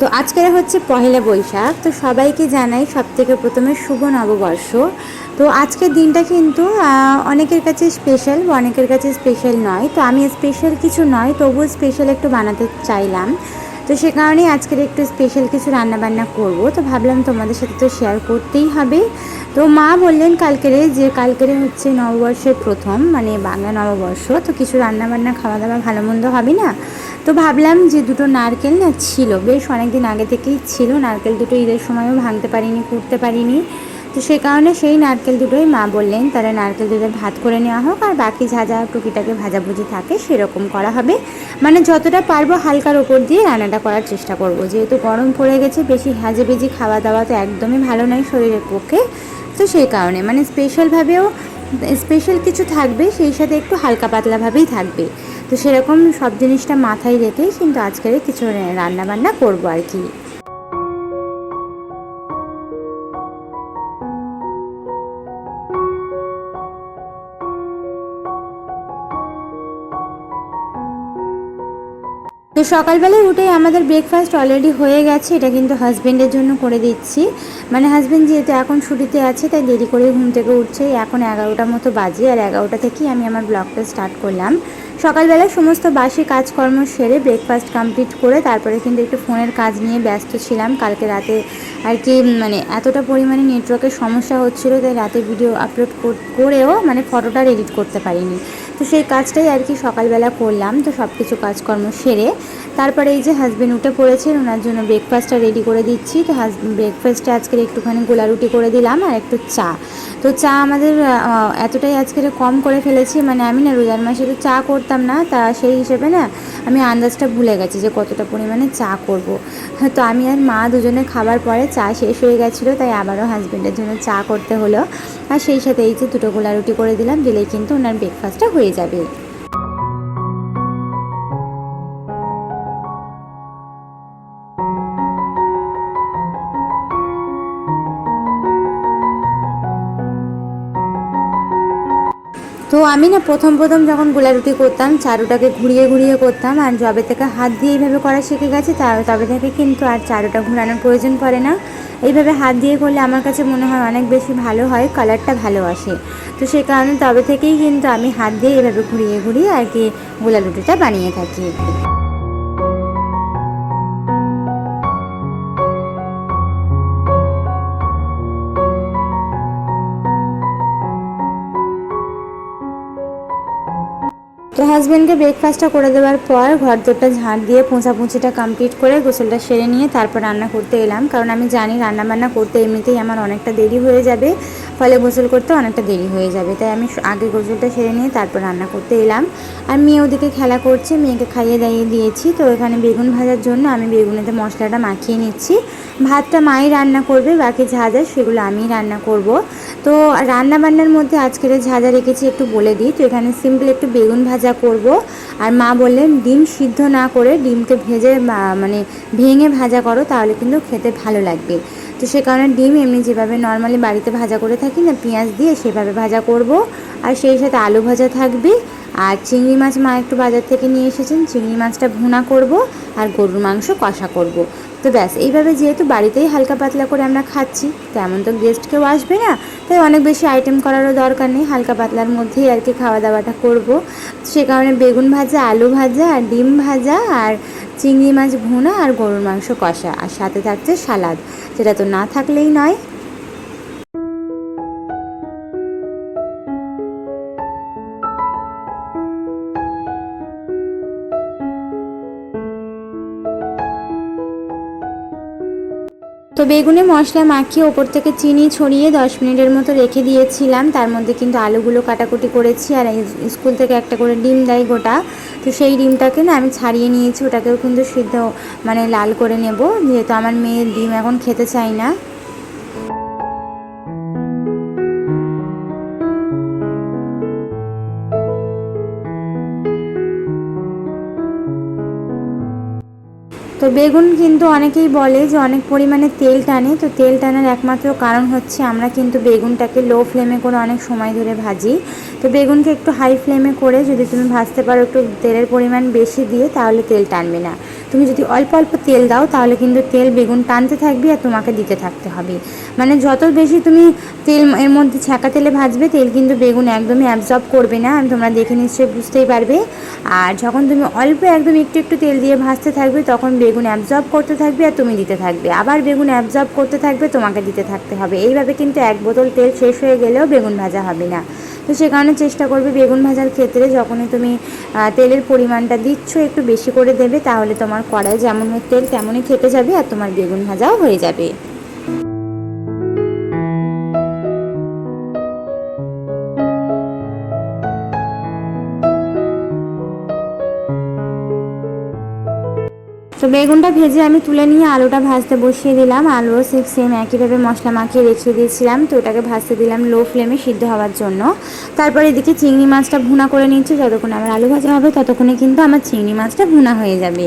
তো আজকের হচ্ছে পহেলা বৈশাখ, তো সবাইকে জানাই সব থেকে প্রথমে শুভ নববর্ষ। তো আজকের দিনটা কিন্তু অনেকের কাছে স্পেশাল অনেকের কাছে স্পেশাল নয়। তো আমি স্পেশাল কিছু নয়, তবুও স্পেশাল একটু বানাতে চাইলাম। তো সে কারণেই আজকের একটু স্পেশাল কিছু রান্নাবান্না করব। তো ভাবলাম তোমাদের সাথে তো শেয়ার করতেই হবে। তো মা বললেন কালকেরে যে কালকেরে হচ্ছে নববর্ষের প্রথম মানে বাংলা নববর্ষ, তো কিছু রান্নাবান্না খাওয়া দাওয়া ভালো মন্দ হবে না? তো ভাবলাম যে দুটো নারকেল না ছিল, বেশ অনেক দিন আগে থেকেই ছিল, নারকেল দুটো ঈদের সময়ও ভাঙতে পারিনি, কুটতে পারিনি। তো সে কারণে সেই নারকেল দুটোই মা বললেন তারা নারকেল দুটো ভাত করে নেওয়া হোক আর বাকি যা যা টুকিটাকে ভাজাভুজি থাকে সেরকম করা হবে। মানে যতটা পারব হালকার ওপর দিয়ে রান্নাটা করার চেষ্টা করব। যেহেতু গরম পড়ে গেছে, বেশি হাজেবেজি খাওয়া দাওয়া তো একদমই ভালো নয় শরীরের পক্ষে। তো সেই কারণে মানে স্পেশালভাবেও স্পেশাল কিছু থাকবে, সেই সাথে একটু হালকা পাতলাভাবেই থাকবে। তো সেরকম সব জিনিসটা মাথায় রেখেই কিন্তু আজকের কিছু রান্না বান্না করব আর কি। তো সকালবেলায় উঠেই আমাদের ব্রেকফাস্ট অলরেডি হয়ে গেছে, এটা কিন্তু হাজব্যান্ডের জন্য করে দিচ্ছি। মানে হাজব্যান্ড যেহেতু এখন ছুটিতে আছে, তাই দেরি করে ঘুম থেকে উঠছে। এখন এগারোটার মতো বাজে আর এগারোটা থেকেই আমি আমার ব্লগটা স্টার্ট করলাম। সকালবেলা সমস্ত বাসি কাজকর্ম সেরে ব্রেকফাস্ট কমপ্লিট করে তারপরে কিন্তু একটু ফোনের কাজ নিয়ে ব্যস্ত ছিলাম। কালকে রাতে আর কি মানে এতটা পরিমাণে নেটওয়ার্কের সমস্যা হচ্ছিল, তাই রাতে ভিডিও আপলোড করেও মানে ফটোটা এডিট করতে পারিনি। তো সেই কাজটাই আর কি সকালবেলা করলাম, তো সব কিছু কাজকর্ম সেরে তারপরে এই যে হাজব্যান্ড উঠে পড়েছেন, ওনার জন্য ব্রেকফাস্টটা রেডি করে দিচ্ছি। তো হাজ ব্রেকফাস্টে আজকের একটুখানি গোলা রুটি করে দিলাম আর একটু চা। তো চা আমাদের এতটাই আজকের কম করে ফেলেছি মানে আমি না রোজার মাসে তো চা করতাম না, তা সেই হিসেবে না আমি আন্দাজটা ভুলে গেছি যে কতটা পরিমাণে চা করব। তো আমি আর মা দুজনে খাবার পরে চা শেষ হয়ে গেছিল, তাই আবারও হাজবেন্ডের জন্য চা করতে হলো। আর সেই সাথে এই যে দুটো গোলা রুটি করে দিলাম দিলেই কিন্তু ওনার ব্রেকফাস্টটা হয়ে যাবে। আমি না প্রথম প্রথম যখন গোলা রুটি করতাম, চারুটাকে ঘুরিয়ে ঘুরিয়ে করতাম আর যবে থেকে হাত দিয়ে এইভাবে করা শিখে গেছে, তা তবে থেকে কিন্তু আর চারুটা ঘোরানোর প্রয়োজন পড়ে না। এইভাবে হাত দিয়ে করলে আমার কাছে মনে হয় অনেক বেশি ভালো হয়, কালারটা ভালো আসে। তো সে কারণে তবে থেকেই কিন্তু আমি হাত দিয়ে এভাবে ঘুরিয়ে ঘুরিয়ে আর কি গোলা রুটিটা বানিয়ে থাকি। তো হাজব্যান্ডকে ব্রেকফাস্টটা করে দেওয়ার পর ঘর দোরটা ঝাঁট দিয়ে পোঁছাপুঁছিটা কমপ্লিট করে গোসলটা সেরে নিয়ে তারপর রান্না করতে এলাম। কারণ আমি জানি রান্না বান্না করতে এমনিতেই আমার অনেকটা দেরি হয়ে যাবে। ফলে গোসল করতে অনেকটা দেরি হয়ে যাবে। তাই আমি আগে গোসলটা সেরে নিয়ে তারপর রান্না করতে এলাম। আর মেয়ে ওদিকে খেলা করছে, মেয়েকে খাইয়ে দাইয়ে দিয়েছি। তো এখানে বেগুন ভাজার জন্য আমি বেগুনেতে মশলাটা মাখিয়ে নিচ্ছি। ভাতটা মাই রান্না করবে, বাকি যা যা সেগুলো আমি রান্না করব। তো রান্না বান্নার মধ্যে আজকের যা যা রেখেছি একটু বলে দিই। তো এখানে সিম্পল একটু বেগুন ভাজা করব। আর মা বললেন, ডিম সিদ্ধ না করে ডিমকে ভেজে মানে ভেঙে ভাজা করো, তাহলে কিন্তু খেতে ভালো লাগবে। তো সে কারণে ডিম এমনি যেভাবে নর্মালি বাড়িতে ভাজা করে থাকি না, পেঁয়াজ দিয়ে সেভাবে ভাজা করব। আর সেই সাথে আলু ভাজা থাকবে। আর চিংড়ি মাছ মা একটু বাজার থেকে নিয়ে এসেছেন, চিংড়ি মাছটা ভুনা করব। আর গরুর মাংস কষা করব। তো ব্যাস, এইভাবে যেহেতু বাড়িতেই হালকা পাতলা করে আমরা খাচ্ছি, তেমন তো গেস্ট কেউ আসবে না, তাই অনেক বেশি আইটেম করারও দরকার নেই, হালকা পাতলার মধ্যেই আর কি খাওয়া দাওয়াটা করব। সে কারণে বেগুন ভাজা, আলু ভাজা আর ডিম ভাজা আর চিংড়ি মাছ ভুনা আর গরুর মাংস কষা, আর সাথে থাকছে সালাদ, যেটা তো না থাকলেই নয়। তো বেগুনে মশলা মাখিয়ে ওপর থেকে চিনি ছড়িয়ে দশ মিনিটের মতো রেখে দিয়েছিলাম। তার মধ্যে কিন্তু আলুগুলো কাটাকুটি করেছি আর স্কুল থেকে একটা করে ডিম দেয় গোটা। তো সেই ডিমটাকে না আমি ছাড়িয়ে নিয়েছি, ওটাকেও কিন্তু সিদ্ধ মানে লাল করে নেব। যেহেতু আমার মেয়ের ডিম এখন খেতে চাই না। বেগুন কিন্তু অনেকেই বলে যে অনেক পরিমাণে তেল টানে, তো তেল টানার একমাত্র কারণ হচ্ছে আমরা কিন্তু বেগুনটাকে লো ফ্লেমে করে অনেক সময় ধরে ভাজি। তো বেগুনকে একটু হাই ফ্লেমে করে যদি তুমি ভাজতে পারো একটু তেলের পরিমাণ বেশি দিয়ে, তাহলে তেল টানবে না। তুমি যদি অল্প অল্প তেল দাও, তাহলে কিন্তু তেল বেগুন টানতে থাকবে আর তোমাকে দিতে থাকতে হবে। মানে যত বেশি তুমি তেল এর মধ্যে ছ্যাঁকা তেলে ভাজবে, তেল কিন্তু বেগুন একদমই অ্যাবজর্ব করবে না। তোমরা দেখে নিশ্চয়ই বুঝতেই পারবে। আর যখন তুমি অল্প একদম একটু একটু তেল দিয়ে ভাজতে থাকবে, তখন বেগুন অ্যাবজর্ব করতে থাকবে আর তুমি দিতে থাকবে। আবার বেগুন অ্যাবজর্ব করতে থাকবে, তোমাকে দিতে থাকতে হবে। এইভাবে কিন্তু এক বোতল তেল শেষ হয়ে গেলেও বেগুন ভাজা হবে না। তো সে কারণে চেষ্টা করবে বেগুন ভাজার ক্ষেত্রে। যখনই তুমি তেলের পরিমাণটা দিচ্ছ, একটু বেশি করে দেবে, তাহলে তোমার কড়াই যেমন তেল তেমনই খেতে যাবে আর তোমার বেগুন ভাজাও হয়ে যাবে। তো বেগুনটা ভেজে আমি তুলে নিয়ে আলুটা ভাজতে বসিয়ে দিলাম। আলুও সেম সেম একইভাবে মশলা মাখিয়ে রেখে দিয়েছিলাম। তো ওটাকে ভাজতে দিলাম লো ফ্লেমে সিদ্ধ হওয়ার জন্য। তারপর এদিকে চিংড়ি মাছটা ভুনা করে নিচ্ছি যতক্ষণ আমার আলু ভাজা হবে ততক্ষণে কিন্তু আমার চিংড়ি মাছটা ভুনা হয়ে যাবে।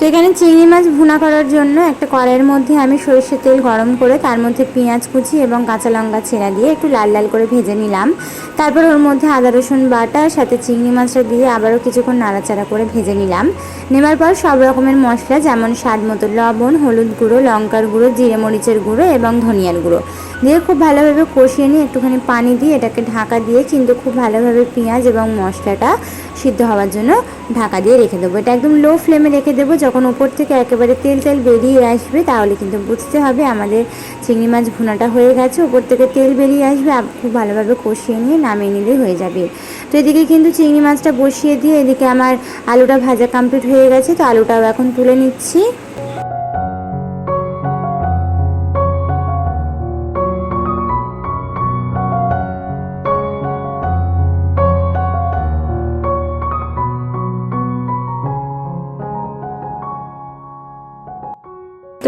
তো এখানে চিংড়ি মাছ ভুনা করার জন্য একটা কড়াইয়ের মধ্যে আমি সরষের তেল গরম করে তার মধ্যে পেঁয়াজ কুচি এবং কাঁচা লঙ্কা ছেঁড়া দিয়ে একটু লাল লাল করে ভেজে নিলাম। তারপর ওর মধ্যে আদা রসুন বাটা, সাথে চিংড়ি মাছটা দিয়ে আবারও কিছুক্ষণ নাড়াচাড়া করে ভেজে নিলাম। নেবার পর সব রকমের মশলা, যেমন স্বাদ মতো লবণ, হলুদ গুঁড়ো, লঙ্কার গুঁড়ো, জিরে মরিচের গুঁড়ো এবং ধনিয়ার গুঁড়ো। দিয়ে খুব ভালোভাবে কষিয়ে নিয়ে একটুখানি পানি দিয়ে এটাকে ঢাকা দিয়ে কিন্তু খুব ভালোভাবে পেঁয়াজ এবং মশলাটা সিদ্ধ হওয়ার জন্য ঢাকা দিয়ে রেখে দেবো। এটা একদম লো ফ্লেমে রেখে দেবো যখন উপর থেকে একেবারে তেল তেল বেরিয়ে আসবে, তাহলে কিন্তু বুঝতে হবে আমাদের চিংড়ি মাছ ভুনাটা হয়ে গেছে। উপর থেকে তেল বেরিয়ে আসবে খুব ভালোভাবে কষিয়ে নিয়ে নামিয়ে নিলেই হয়ে যাবে। তো এদিকে কিন্তু চিংড়ি মাছটা বসিয়ে দিয়ে এদিকে আমার আলুটা ভাজা কমপ্লিট হয়ে গেছে, তো আলুটাও এখন তুলে নিচ্ছি।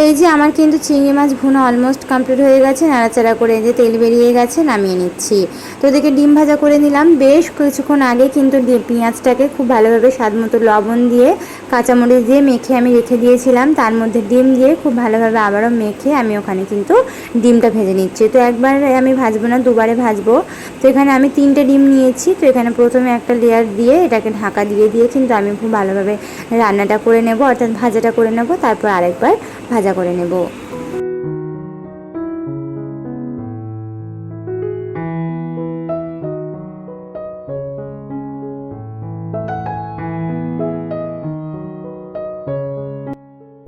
এই যে আমার কিন্তু চিংড়ি মাছ ভুনা অলমোস্ট কমপ্লিট হয়ে গেছে, নাড়াচাড়া করে যে তেল বেরিয়ে গেছে, নামিয়ে নিচ্ছি। তো ওদিকে ডিম ভাজা করে নিলাম। বেশ কিছুক্ষণ আগে কিন্তু পেঁয়াজটাকে খুব ভালোভাবে স্বাদ মতো লবণ দিয়ে, কাঁচামরিচ দিয়ে মেখে আমি রেখে দিয়েছিলাম। তার মধ্যে ডিম দিয়ে খুব ভালোভাবে আবারও মেখে আমি ওখানে কিন্তু ডিমটা ভেজে নিচ্ছি। তো একবার আমি ভাজবো না, দুবারে ভাজবো। তো এখানে আমি তিনটে ডিম নিয়েছি। তো এখানে প্রথমে একটা লেয়ার দিয়ে এটাকে ঢাকা দিয়ে দিয়ে কিন্তু আমি খুব ভালোভাবে রান্নাটা করে নেব, অর্থাৎ ভাজাটা করে নেব। তারপর আরেকবার ভাজা করে নেব।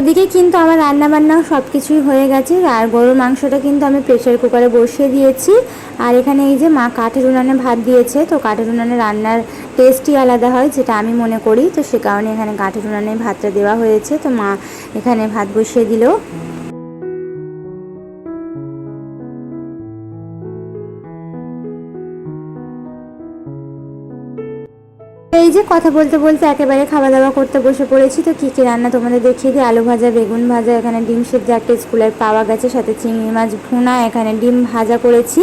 এদিকে কিন্তু আমার রান্না বান্না সব কিছুই হয়ে গেছে, আর গরুর মাংসটা কিন্তু আমি প্রেসার কুকারে বসিয়ে দিয়েছি। আর এখানে এই যে মা কাঠের উনানে ভাত দিয়েছে, তো কাঠের উনানে রান্নার টেস্টই আলাদা হয়, যেটা আমি মনে করি। তো সে কারণে এখানে কাঠের উনানে ভাতটা দেওয়া হয়েছে। তো মা এখানে ভাত বসিয়ে দিল। কথা বলতে বলতে একেবারে খাওয়া দাওয়া করতে বসে পড়েছি। তো কী কী রান্না তোমাদের দেখিয়ে দিই? আলু ভাজা, বেগুন ভাজা, এখানে ডিম সেদ্ধ একটা স্কুলের পাওয়া গেছে, সাথে চিংড়ি মাছ ভুনা, এখানে ডিম ভাজা করেছি,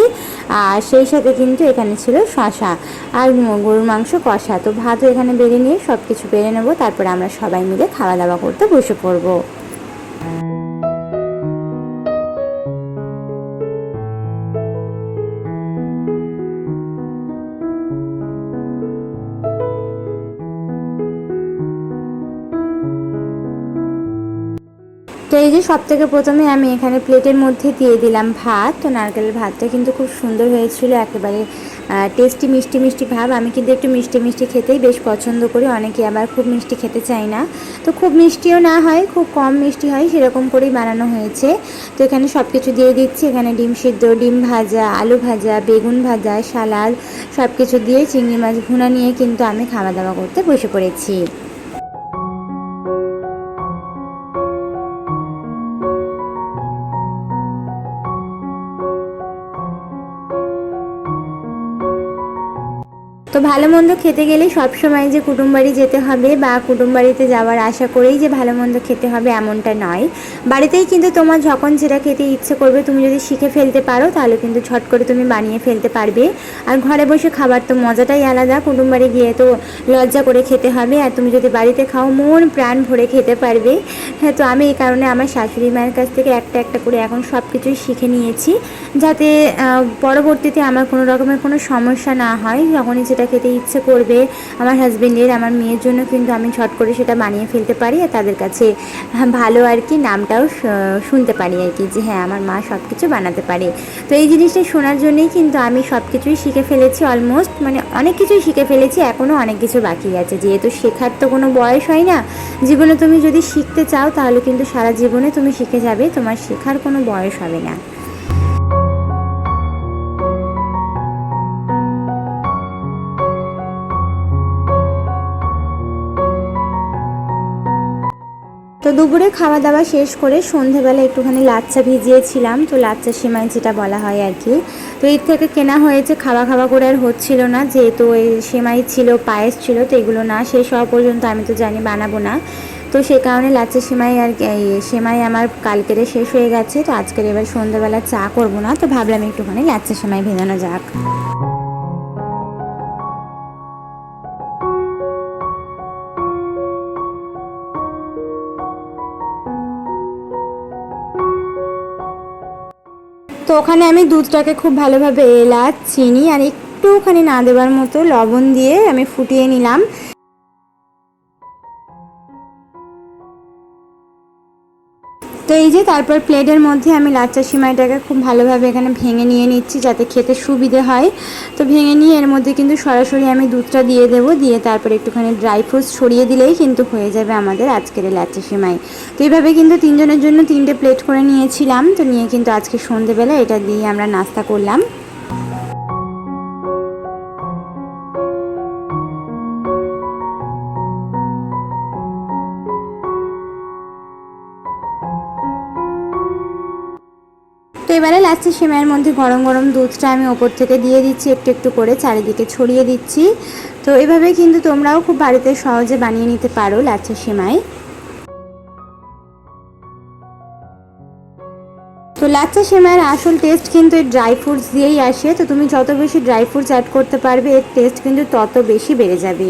আর সেই সাথে কিন্তু এখানে ছিল শশা আর গরুর মাংস কষা। তো ভাতও এখানে বেড়ে নিয়ে সব কিছু বেড়ে নেব, তারপরে আমরা সবাই মিলে খাওয়া দাওয়া করতে বসে পড়ব। এই যে সব থেকে প্রথমে আমি এখানে প্লেটের মধ্যে দিয়ে দিলাম ভাত। তো নারকেলের ভাতটা কিন্তু খুব সুন্দর হয়েছিল, একেবারে টেস্টি, মিষ্টি মিষ্টি ভাব। আমি কিন্তু একটু মিষ্টি মিষ্টি খেতেই বেশ পছন্দ করি, অনেকে আবার খুব মিষ্টি খেতে চাই না। তো খুব মিষ্টিও না হয়, খুব কম মিষ্টি হয়, সেরকম করেই বানানো হয়েছে। তো এখানে সব কিছু দিয়ে দিচ্ছি, এখানে ডিম সিদ্ধ, ডিম ভাজা, আলু ভাজা, বেগুন ভাজা, সালাদ সব কিছু দিয়ে চিংড়ি মাছ ভুনা নিয়ে কিন্তু আমি খাওয়া দাওয়া করতে বসে পড়েছি। তো ভালো মন্দ খেতে গেলে সবসময় যে কুটুম বাড়ি যেতে হবে বা কুটুম বাড়িতে যাওয়ার আশা করেই যে ভালো মন্দ খেতে হবে এমনটা নয়। বাড়িতেই কিন্তু তোমার যখন যেটা খেতে ইচ্ছে করবে তুমি যদি শিখে ফেলতে পারো, তাহলে কিন্তু ছট করে তুমি বানিয়ে ফেলতে পারবে। আর ঘরে বসে খাবার তো মজাটাই আলাদা, কুটুম বাড়ি গিয়ে তো লজ্জা করে খেতে হবে। আর তুমি যদি বাড়িতে খাও, মন প্রাণ ভরে খেতে পারবে। হ্যাঁ তো আমি এই কারণে আমার শাশুড়ি মায়ের কাছ থেকে একটা একটা করে এখন সব কিছুই শিখে নিয়েছি। যাতে পরবর্তীতে আমার কোনো রকমের কোনো সমস্যা না হয়, যখনই যেটা খেতে ইচ্ছে করবে। আমার হাজব্যান্ডের আমার মেয়ের জন্য কিন্তু আমি ঝট করে সেটা বানিয়ে ফেলতে পারি আর তাদের কাছে ভালো আর কি নামটাও শুনতে পারি আর কি যে হ্যাঁ আমার মা সব কিছু বানাতে পারে। তো এই জিনিসটা শোনার জন্যই কিন্তু আমি সব কিছুই শিখে ফেলেছি অলমোস্ট মানে অনেক কিছুই শিখে ফেলেছি এখনও অনেক কিছু বাকি আছে। যেহেতু শেখার তো কোনো বয়স হয় না, জীবনে তুমি যদি শিখতে চাও তাহলে কিন্তু সারা জীবনে তুমি শিখে যাবে, তোমার শেখার কোনো বয়স হবে না। তো দুপুরে খাওয়া দাওয়া শেষ করে সন্ধেবেলা একটুখানি লাচ্চা ভিজিয়েছিলাম। তো লাচ্চা সেমাই যেটা বলা হয় আর কি। তো এর থেকে কেনা হয়েছে, খাওয়া খাওয়া করে আর হচ্ছিল না। যেহেতু ওই সেমাই ছিল, পায়েস ছিল, তো এগুলো না শেষ হওয়া পর্যন্ত আমি তো জানি বানাবো না। তো সে কারণে লাচ্চা সেমাই আর কি সেমাই আমার কালকেরে শেষ হয়ে গেছে। তো আজকের এবার সন্ধ্যাবেলা চা করব না। তো ভাবলাম একটুখানি লাচ্চা সেমাই ভেজানো যাক। তো ওখানে আমি দুধটাকে খুব ভালোভাবে এলাচ, চিনি আর একটুখানি না দেওয়ার মতো লবণ দিয়ে আমি ফুটিয়ে নিলাম। তো এই যে তারপর প্লেটের মধ্যে আমি লাচ্চা সিমাইটাকে খুব ভালোভাবে এখানে ভেঙে নিয়ে নিচ্ছি যাতে খেতে সুবিধে হয়। তো ভেঙে নিয়ে এর মধ্যে কিন্তু সরাসরি আমি দুধটা দিয়ে দেব, দিয়ে তারপর একটুখানি ড্রাই ফ্রুটস ছড়িয়ে দিলেই কিন্তু হয়ে যাবে আমাদের আজকের লাচ্চা সিমাই। তো এইভাবে কিন্তু তিনজনের জন্য তিনটে প্লেট করে নিয়েছিলাম। তো নিয়ে কিন্তু আজকে সন্ধেবেলা এটা দিয়ে আমরা নাস্তা করলাম। এবারে লাচ্ছি সেমাইয়ের মধ্যে গরম গরম দুধটা আমি ওপর থেকে দিয়ে দিচ্ছি, একটু একটু করে চারিদিকে ছড়িয়ে দিচ্ছি। তো এভাবে কিন্তু তোমরাও খুব বাড়িতে সহজে বানিয়ে নিতে পারো লাচ্ছি সেমাই। তো লাচ্চা সেমাইয়ের আসল টেস্ট কিন্তু এই ড্রাই ফ্রুটস দিয়েই আসে। তো তুমি যত বেশি ড্রাই ফ্রুটস অ্যাড করতে পারবে, এর টেস্ট কিন্তু তত বেশি বেড়ে যাবে।